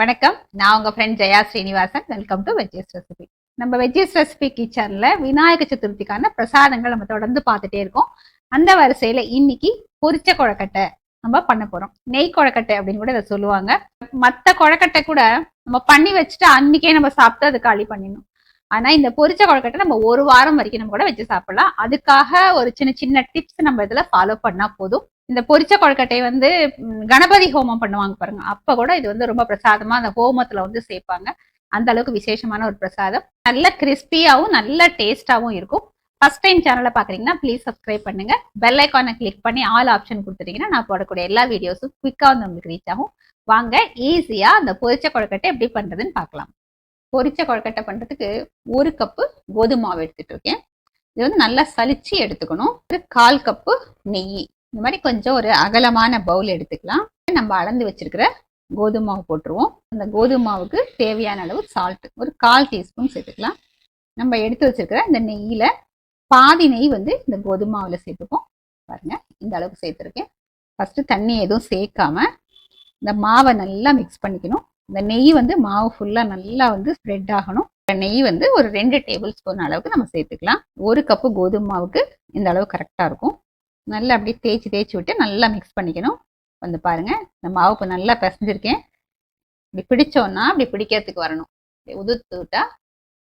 வணக்கம். நான் உங்க friend Jaya Srinivasan. Welcome to veggies recipe நம்ம வெஜ்ஜஸ் ரெசிபி கிச்சன்ல விநாயக சதுர்த்திக்கான பிரசாதங்கள் நம்ம தொடர்ந்து பார்த்துட்டே இருக்கோம். அந்த வரிசையில இன்னைக்கு பொரிச்ச கொழக்கட்டை நம்ம பண்ண போறோம். நெய் கொழக்கட்டை அப்படின்னு கூட இதை சொல்லுவாங்க. மற்ற கொழக்கட்டை கூட நம்ம பண்ணி வச்சுட்டு அன்னைக்கே நம்ம சாப்பிட்டு அதை காலி பண்ணிடணும். ஆனா இந்த பொரிச்ச கொழக்கட்டை நம்ம ஒரு வாரம் வரைக்கும் நம்ம கூட வச்சு சாப்பிடலாம். அதுக்காக ஒரு சின்ன சின்ன டிப்ஸ் நம்ம இதுல ஃபாலோ பண்ணா போதும். இந்த பொரிச்ச கொழுக்கட்டை வந்து கணபதி ஹோமம் பண்ணுவாங்க பாருங்க. அப்ப கூட இது வந்து ரொம்ப பிரசாதமா அந்த ஹோமத்துல வந்து சேர்ப்பாங்க. அந்த அளவுக்கு விசேஷமான ஒரு பிரசாதம். நல்ல கிறிஸ்பியாவும் நல்ல டேஸ்டாவும் இருக்கும். ஃபர்ஸ்ட் டைம் சேனலை பாக்குறீங்கன்னா ப்ளீஸ் சப்ஸ்கிரைப் பண்ணுங்க. பெல் ஐக்கானை கிளிக் பண்ணி ஆல் ஆப்ஷன் கொடுத்துட்டீங்கன்னா நான் போடக்கூடிய எல்லா வீடியோஸும் குயிக்காக வந்து உங்களுக்கு ரீச் ஆகும். வாங்க ஈஸியா அந்த பொரிச்ச கொழுக்கட்டை எப்படி பண்றதுன்னு பார்க்கலாம் பொரிச்ச கொழுக்கட்டை பண்றதுக்கு ஒரு கப்பு கோதுமை மாவு எடுத்துட்டு இருக்கேன். இது வந்து நல்லா சலிச்சு எடுத்துக்கணும். ஒரு கால் கப்பு நெய். இந்த மாதிரி கொஞ்சம் ஒரு அகலமான பவுல் எடுத்துக்கலாம். நம்ம அளந்து வச்சிருக்கிற கோதுமை மாவு போட்டுருவோம். அந்த கோதுமை மாவுக்கு தேவையான அளவு சால்ட் ஒரு கால் டீஸ்பூன் சேர்த்துக்கலாம். நம்ம எடுத்து வச்சிருக்கிற இந்த நெய்யில் பாதி நெய் வந்து இந்த கோதுமை மாவில் சேர்த்துப்போம். பாருங்கள் இந்த அளவுக்கு சேர்த்துருக்கேன். ஃபஸ்ட்டு தண்ணி எதுவும் சேர்க்காம இந்த மாவை நல்லா மிக்ஸ் பண்ணிக்கணும். இந்த நெய் வந்து மாவு ஃபுல்லாக நல்லா வந்து ஸ்ப்ரெட் ஆகணும். நெய் வந்து ஒரு ரெண்டு டேபிள் ஸ்பூன் அளவுக்கு நம்ம சேர்த்துக்கலாம். ஒரு கப்பு கோதுமை மாவுக்கு இந்த அளவு கரெக்டாக இருக்கும். நல்லா அப்படியே தேய்ச்சி தேய்ச்சி விட்டு நல்லா மிக்ஸ் பண்ணிக்கணும். வந்து பாருங்கள் இந்த மாவு இப்போ நல்லா பிசைஞ்சிருக்கேன். இப்படி பிடிச்சோன்னா அப்படி பிடிக்கிறதுக்கு வரணும். இப்படி உதுத்து விட்டா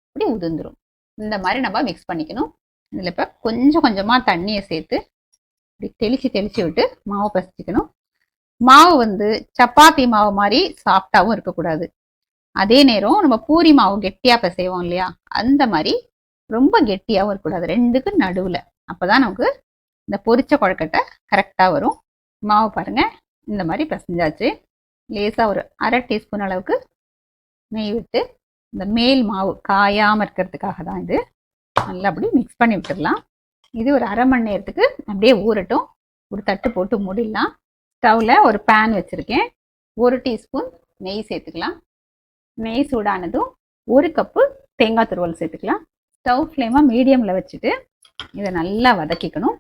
இப்படி உதிர்ந்துடும் இந்த மாதிரி நம்ம மிக்ஸ் பண்ணிக்கணும். இதில் இப்போ கொஞ்சம் கொஞ்சமாக தண்ணியை சேர்த்து இப்படி தெளித்து தெளித்து விட்டு மாவு பிசைச்சிக்கணும் மாவு வந்து சப்பாத்தி மாவு மாதிரி சாஃப்டாகவும் இருக்கக்கூடாது. அதே நேரம் நம்ம பூரி மாவு கெட்டியாக பிசைவோம் இல்லையா? அந்த மாதிரி ரொம்ப கெட்டியாகவும் இருக்கக்கூடாது. ரெண்டுக்கும் நடுவில். அப்பதான் நமக்கு இந்த பொரிச்ச கொழக்கட்டை கரெக்டாக வரும். மாவு பாருங்க. இந்த மாதிரி பிசைஞ்சாச்சு. லேசாக ஒரு அரை டீஸ்பூன் அளவுக்கு நெய் விட்டு இந்த மேல் மாவு காயாமல் இருக்கிறதுக்காக தான் இது. நல்லா அப்படி மிக்ஸ் பண்ணி விட்டுடலாம். இது ஒரு அரை மணி நேரத்துக்கு அப்படியே ஊறட்டும். ஒரு தட்டு போட்டு முடிடலாம். ஸ்டவ்வில் ஒரு பேன் வச்சுருக்கேன். ஒரு டீஸ்பூன் நெய் சேர்த்துக்கலாம். நெய் சூடானதும் ஒரு கப்பு தேங்காய் துருவல் சேர்த்துக்கலாம். ஸ்டவ் ஃப்ளேமாக மீடியமில் வச்சுட்டு இதை நல்லா வதக்கிக்கணும்.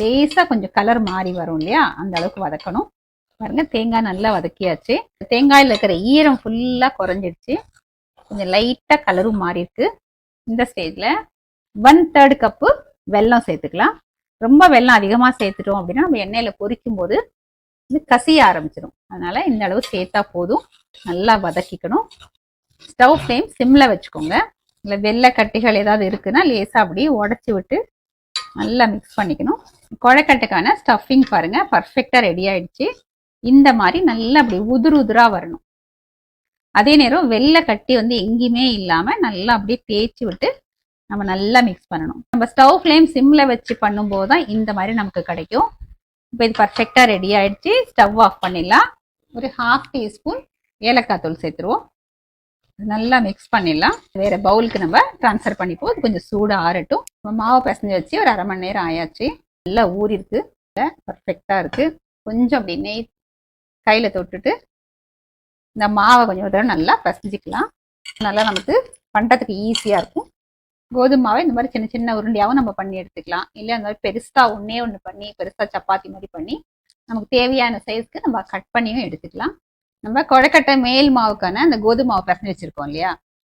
லேசாக கொஞ்சம் கலர் மாறி வரும் இல்லையா? அந்த அளவுக்கு வதக்கணும். பாருங்க தேங்காய் நல்லா வதக்கியாச்சு. தேங்காயில் இருக்கிற ஈரம் ஃபுல்லாக குறைஞ்சிடுச்சு கொஞ்சம் லைட்டாக கலரும் மாறி இருக்கு. இந்த ஸ்டேஜில் ஒன் தேர்ட் கப்பு வெல்லம் சேர்த்துக்கலாம். ரொம்ப வெல்லம் அதிகமாக சேர்த்துட்டோம் அப்படின்னா நம்ம எண்ணெயில் பொரிக்கும் போது இது கசிய ஆரம்பிச்சிடும் அதனால இந்த அளவு சேர்த்தா போதும். நல்லா வதக்கிக்கணும். ஸ்டவ் ஃப்ளேம் சிம்மில் வச்சுக்கோங்க. இல்லை வெள்ளை கட்டிகள் ஏதாவது இருக்குன்னா லேசாக அப்படியே உடச்சி விட்டு நல்லா மிக்ஸ் பண்ணிக்கணும். கொழக்கட்டைக்கான ஸ்டஃபிங் பாருங்க பர்ஃபெக்டாக ரெடி ஆயிடுச்சு. இந்த மாதிரி நல்லா அப்படி உதுரு உதுரா வரணும். அதே நேரம் வெள்ளை கட்டி வந்து எங்கேயுமே இல்லாமல் நல்லா அப்படியே தேய்ச்சி விட்டு நம்ம நல்லா மிக்ஸ் பண்ணணும். நம்ம ஸ்டவ் ஃப்ளேம் சிம்மில் வச்சு பண்ணும்போது தான் இந்த மாதிரி நமக்கு கிடைக்கும். இப்போ இது பர்ஃபெக்டாக ரெடி ஆயிடுச்சு. ஸ்டவ் ஆஃப் பண்ணிடலாம். ஒரு ஹாஃப் டீஸ்பூன் ஏலக்காய் தூள் சேர்த்துருவோம். நல்லா மிக்ஸ் பண்ணிடலாம். வேற பவுலுக்கு நம்ம ட்ரான்ஸ்ஃபர் பண்ணிப்போம். இது கொஞ்சம் சூடாக ஆறட்டும். நம்ம மாவை பிசைஞ்சு வச்சு ஒரு அரை மணி நேரம் ஆயாச்சு. நல்லா ஊறிருக்கு. பர்ஃபெக்டாக இருக்குது கொஞ்சம் அப்படி நெய் கையில் தொட்டுட்டு இந்த மாவை கொஞ்சம் தடவை நல்லா பிசைஞ்சிக்கலாம். நல்லா நமக்கு பண்ணுறதுக்கு ஈஸியாக இருக்கும். கோதுமை மாவை இந்த மாதிரி சின்ன சின்ன உருண்டையாகவும் நம்ம பண்ணி எடுத்துக்கலாம். இல்லை அந்த மாதிரி பெருசாக ஒன்றே ஒன்று பண்ணி பெருசாக சப்பாத்தி மாதிரி பண்ணி நமக்கு தேவையான சைஸ்க்கு நம்ம கட் பண்ணியும் எடுத்துக்கலாம். நம்ம கொழக்கட்டை மேல் மாவுக்கான அந்த கோதுமை மாவு பிசைஞ்சு வச்சிருக்கோம் இல்லையா?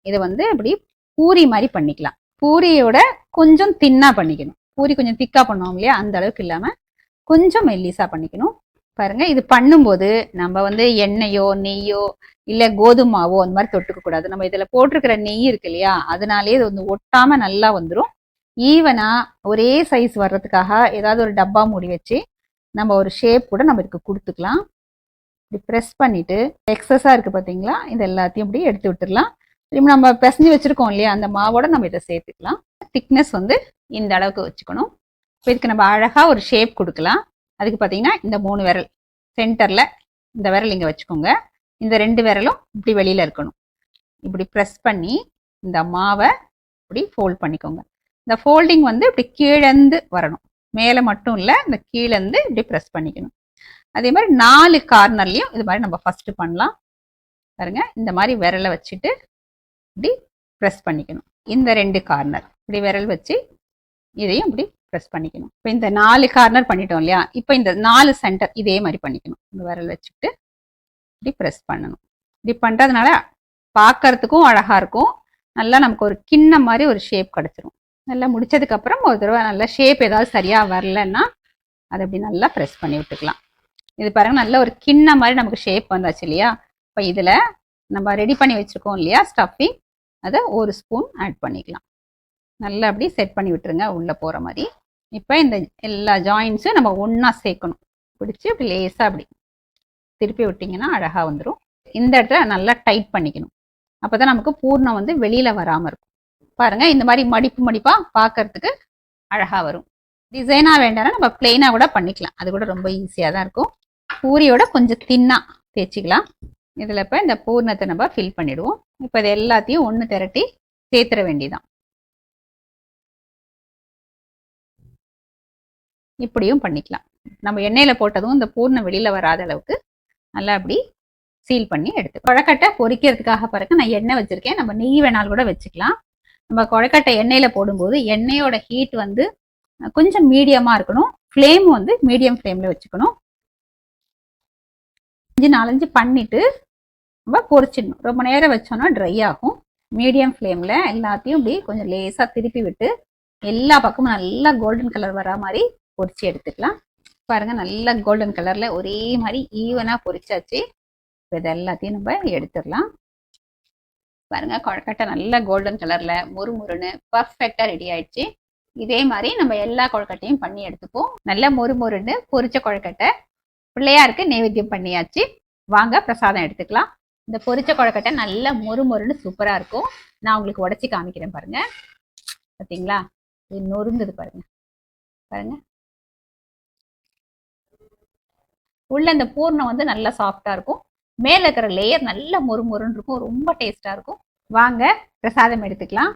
இதை வந்து இப்படி பூரி மாதிரி பண்ணிக்கலாம். பூரியோட கொஞ்சம் தின்னா பண்ணிக்கணும். பூரி கொஞ்சம் திக்கா பண்ணுவோம் இல்லையா? அந்த அளவுக்கு இல்லாம கொஞ்சம் மெல்லிசா பண்ணிக்கணும். பாருங்க இது பண்ணும்போது நம்ம வந்து எண்ணெயோ நெய்யோ இல்ல கோதுமை மாவோ அந்த மாதிரி தொட்டுக்க கூடாது. நம்ம இதுல போட்டிருக்கிற நெய் இருக்கு இல்லையா? அதனாலேயே இது வந்து ஒட்டாம நல்லா வந்துடும் ஈவனா ஒரே சைஸ் வர்றதுக்காக ஏதாவது ஒரு டப்பா மூடி வச்சு நம்ம ஒரு ஷேப் கூட நம்ம இதுக்கு கொடுத்துக்கலாம். இப்படி ப்ரெஸ் பண்ணிட்டு எக்ஸஸாக இருக்குது பார்த்தீங்களா இது எல்லாத்தையும் இப்படி எடுத்து விட்டுடலாம் இப்போ நம்ம பிசைஞ்சு வச்சுருக்கோம் இல்லையா? அந்த மாவோட நம்ம இதை சேர்த்துக்கலாம். திக்னஸ் வந்து இந்த அளவுக்கு வச்சுக்கணும். இப்போ இதுக்கு நம்ம அழகாக ஒரு ஷேப் கொடுக்கலாம். அதுக்கு பார்த்தீங்கன்னா இந்த மூணு விரல். சென்டரில் இந்த விரல் இங்கே வச்சுக்கோங்க. இந்த ரெண்டு விரலும் இப்படி வெளியில் இருக்கணும். இப்படி ப்ரெஸ் பண்ணி இந்த மாவை இப்படி ஃபோல்ட் பண்ணிக்கோங்க. இந்த ஃபோல்டிங் வந்து இப்படி கீழேந்து வரணும். மேலே மட்டும் இல்லை இந்த கீழேந்து இப்படி ப்ரெஸ் பண்ணிக்கணும். அதே மாதிரி நாலு கார்னர்லையும் இது மாதிரி நம்ம ஃபஸ்ட்டு பண்ணலாம். பாருங்க இந்த மாதிரி விரலை வச்சுட்டு இப்படி ப்ரெஸ் பண்ணிக்கணும். இந்த ரெண்டு கார்னர் இப்படி விரல் வச்சு இதையும் இப்படி ப்ரெஸ் பண்ணிக்கணும். இப்போ இந்த நாலு கார்னர் பண்ணிட்டோம் இல்லையா? இப்போ இந்த நாலு சென்டர் இதே மாதிரி பண்ணிக்கணும். இந்த விரல் வச்சுட்டு இப்படி ப்ரெஸ் பண்ணணும். இப்படி பண்ணுறதுனால பார்க்கறதுக்கும் அழகாக இருக்கும். நல்லா நமக்கு ஒரு கிண்ணம் மாதிரி ஒரு ஷேப் கிடச்சிரும். நல்லா முடிச்சதுக்கப்புறம் ஒரு தடவை நல்லா ஷேப் ஏதாவது சரியாக வரலன்னா அதை அப்படி நல்லா ப்ரெஸ் பண்ணி விட்டுக்கலாம். இது பாருங்க நல்ல ஒரு கிண்ணம் மாதிரி நமக்கு ஷேப் வந்தாச்சு இல்லையா? இப்போ இதில் நம்ம ரெடி பண்ணி வச்சிருக்கோம் இல்லையா ஸ்டஃபிங் அதை ஒரு ஸ்பூன் ஆட் பண்ணிக்கலாம். நல்லா அப்படி செட் பண்ணி விட்டுருங்க உள்ளே போகிற மாதிரி. இப்போ இந்த எல்லா ஜாயின்ஸும் நம்ம ஒன்றா சேர்க்கணும். பிடிச்சி இப்படி லேஸாக அப்படி திருப்பி விட்டிங்கன்னா அழகாக வந்துடும் இந்த இடத்துல நல்லா டைட் பண்ணிக்கணும். அப்போ தான் நமக்கு பூர்ணம் வந்து வெளியில் வராமல் இருக்கும். பாருங்கள் இந்த மாதிரி மடிப்பு மடிப்பாக பார்க்கறதுக்கு அழகாக வரும். டிசைனாக வேண்டாம்னா நம்ம பிளெயினாக கூட பண்ணிக்கலாம். அது கூட ரொம்ப ஈஸியாக தான் இருக்கும். பூரியோட கொஞ்சம் தின்னா தேய்ச்சிக்கலாம். இதில் இப்போ இந்த பூர்ணத்தை நம்ம ஃபில் பண்ணிவிடுவோம் இப்போ இது எல்லாத்தையும் ஒன்று திரட்டி சேர்த்துற வேண்டிதான் இப்படியும் பண்ணிக்கலாம். நம்ம எண்ணெயில் போட்டதும் இந்த பூர்ணம் வெளியில் வராத அளவுக்கு நல்லா அப்படி சீல் பண்ணி எடுத்து கொழக்கட்டை பொரிக்கிறதுக்காக பிறகு நான் எண்ணெய் வச்சுருக்கேன். நம்ம நெய் வேணாலும் கூட வச்சுக்கலாம். நம்ம கொழக்கட்டை எண்ணெயில் போடும்போது எண்ணெயோட ஹீட் வந்து கொஞ்சம் மீடியமாக இருக்கணும். ஃப்ளேம் வந்து மீடியம் ஃப்ளேமில் வச்சுக்கணும். அஞ்சு நாலஞ்சு பண்ணிட்டு நம்ம பொரிச்சிடணும் ரொம்ப நேரம் வச்சோன்னா ட்ரை ஆகும். மீடியம் ஃப்ளேமில் எல்லாத்தையும் இப்படி கொஞ்சம் லேசாக திருப்பி விட்டு எல்லா பக்கமும் நல்லா கோல்டன் கலர் வரா மாதிரி பொரிச்சு எடுத்துக்கலாம். பாருங்க நல்லா கோல்டன் கலரில் ஒரே மாதிரி ஈவனாக பொரிச்சாச்சு இப்போ இது எல்லாத்தையும் நம்ம எடுத்துடலாம். பாருங்க கொழக்கட்டை நல்லா கோல்டன் கலர்ல முறுமுறுன்னு பர்ஃபெக்டாக ரெடி ஆயிடுச்சு. இதே மாதிரி நம்ம எல்லா கொழுக்கட்டையும் பண்ணி எடுத்துப்போம். நல்ல மொறுமொறுன்னு பொரிச்ச கொழுக்கட்டை பிள்ளையாருக்கு நைவேத்தியம் பண்ணியாச்சு. வாங்க பிரசாதம் எடுத்துக்கலாம். இந்த பொரிச்ச கொழுக்கட்டை நல்ல மொறுமொறுன்னு சூப்பராக இருக்கும். நான் உங்களுக்கு உடச்சி காமிக்கிறேன் பாருங்க. பார்த்தீங்களா இது நொறுங்குது பாருங்க. பாருங்க. உள்ள இந்த பூர்ணம் வந்து நல்லா சாஃப்டா இருக்கும். மேல இருக்கிற லேயர் நல்ல மொறுமொறுன்னு இருக்கும். ரொம்ப டேஸ்டா இருக்கும். வாங்க பிரசாதம் எடுத்துக்கலாம்.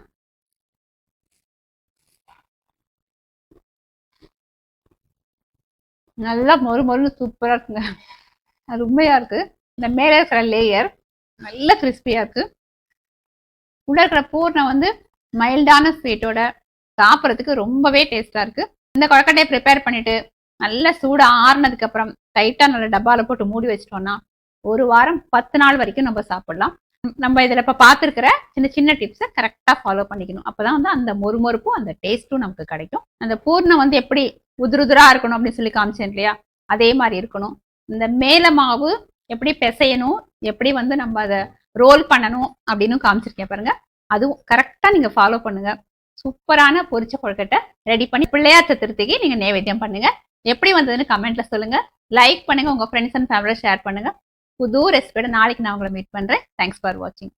நல்லா மொறு மொறுன்னு சூப்பரா இருக்குங்க. அது உண்மையா இருக்கு. இந்த மேலே இருக்கிற லேயர் நல்ல கிறிஸ்பியா இருக்கு. உள்ள இருக்கிற பூர்ணம் வந்து மைல்டான ஸ்வீட்டோட சாப்பிட்றதுக்கு ரொம்பவே டேஸ்டா இருக்கு. இந்த கொழக்கட்டையை ப்ரிப்பேர் பண்ணிட்டு நல்ல சூடு ஆறுனதுக்கு அப்புறம் டைட்டா நல்ல டப்பால போட்டு மூடி வச்சிட்டோம்னா ஒரு வாரம் பத்து நாள் வரைக்கும் நம்ம சாப்பிடலாம். நம்ம இதில் இப்போ பார்த்துருக்கிற சின்ன சின்ன டிப்ஸை கரெக்டாக ஃபாலோ பண்ணிக்கணும். அப்போ தான் வந்து அந்த மொறுமொறுப்பும் அந்த டேஸ்ட்டும் நமக்கு கிடைக்கும். அந்த பூர்ணம் வந்து எப்படி உதுருதுரா இருக்கணும் அப்படின்னு சொல்லி காமிச்சேன் இல்லையா? அதே மாதிரி இருக்கணும். இந்த மேல மாவு எப்படி பிசையணும் எப்படி வந்து நம்ம அதை ரோல் பண்ணணும் அப்படின்னு காமிச்சிருக்கேன் பாருங்க. அதுவும் கரெக்டா நீங்க ஃபாலோ பண்ணுங்க. சூப்பரான பொரிச்ச கொழுக்கட்டை ரெடி பண்ணி பிள்ளையார் சதுர்த்திக்கு நீங்க நைவேத்தியம் பண்ணுங்க. எப்படி வந்ததுன்னு கமெண்ட்ல சொல்லுங்க. லைக் பண்ணுங்க உங்க ஃப்ரெண்ட்ஸ் அண்ட் ஃபேமிலியை ஷேர் பண்ணுங்க. புது ரெசிபியோட நாளைக்கு நான் உங்களை மீட் பண்றேன். தேங்க்ஸ் ஃபார் வாட்சிங்